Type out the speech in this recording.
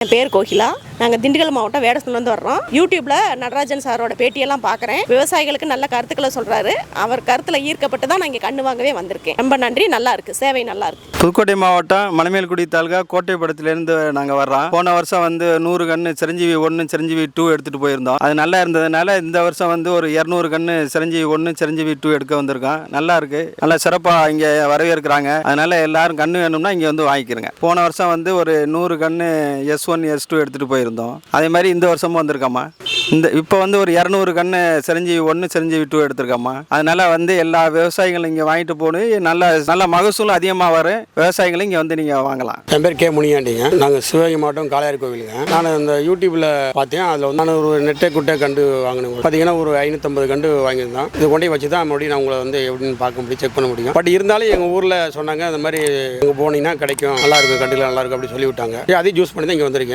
என் பேர் கோகிலா. நாங்கள் திண்டுக்கல் மாவட்டம் வேடசன்லேருந்து வர்றோம். யூடியூப்ல நடராஜன் சாரோட பேட்டியெல்லாம் பார்க்குறேன் விவசாயிகளுக்கு நல்ல கருத்துக்களை சொல்றாரு. அவர் கருத்தில் ஈர்க்கப்பட்டு தான் நான் இங்கே கண்ணு வாங்கவே வந்திருக்கேன். ரொம்ப நன்றி. நல்லா இருக்கு. சேவை நல்லா இருக்கு. புதுக்கோட்டை மாவட்டம் மணமேல்குடி தாலுகா கோட்டைப்படத்துலேருந்து நாங்கள் வர்றோம். போன வருஷம் வந்து நூறு கன்று சிரஞ்சீவி ஒன்று சிரஞ்சீவி டூ எடுத்துகிட்டு போயிருந்தோம். அது நல்லா இருந்ததுனால இந்த வருஷம் வந்து ஒரு இரநூறு கன்று சிரஞ்சீவி ஒன்று சிரஞ்சீவி டூ எடுக்க வந்திருக்கோம். நல்லா இருக்கு. நல்லா சிறப்பாக இங்கே வரவேற்கிறாங்க. அதனால எல்லாரும் கன்று வேணும்னா இங்கே வந்து வாங்கிக்கிறங்க. போன வருஷம் வந்து ஒரு நூறு கன்று எஸ் ஒன் எஸ் டூ எடுத்துகிட்டு போயிருந்தோம். அதே மாதிரி இந்த வருஷமும் வந்திருக்காம்மா. இந்த இப்போ வந்து ஒரு இரநூறு கன்று சிரஞ்சீவி ஒன்று சிரஞ்சீவி டூ எடுத்திருக்காம்மா. அதனால் வந்து எல்லா விவசாயிகளும் இங்கே வாங்கிட்டு போகணும் நல்ல நல்ல மகசூலும் அதிகமாக வரும் விவசாயிகளும் இங்கே வந்து நீங்கள் வாங்கலாம். என் பேர் கே முனியாண்டிங்க. நாங்கள் சிவகங்கை மாவட்டம் காளையார் கோவிலுங்க. நான் அந்த யூடியூப்பில் பார்த்தேன். அதில் வந்து நான் ஒரு நெட்டை குட்டை கண்டு வாங்கினேன் பார்த்தீங்கன்னா ஒரு ஐநூற்றம்பது கண்டு வாங்கியிருந்தோம். இது கொண்டே வச்சு தான் மறுபடியும் நான் உங்களை வந்து எப்படின்னு பார்க்க முடியும் செக் பண்ண முடியும். பட் இருந்தாலும் எங்கள் ஊரில் சொன்னாங்க அந்த மாதிரி இங்கே போனீங்கன்னா கிடைக்கும். நல்லாயிருக்கும் கண்டுகள் நல்லாயிருக்கும் அப்படி சொல்லி விட்டாங்க அதையும் ஜூஸ் பண்ணி தான் இங்கே வந்திருக்கேன்.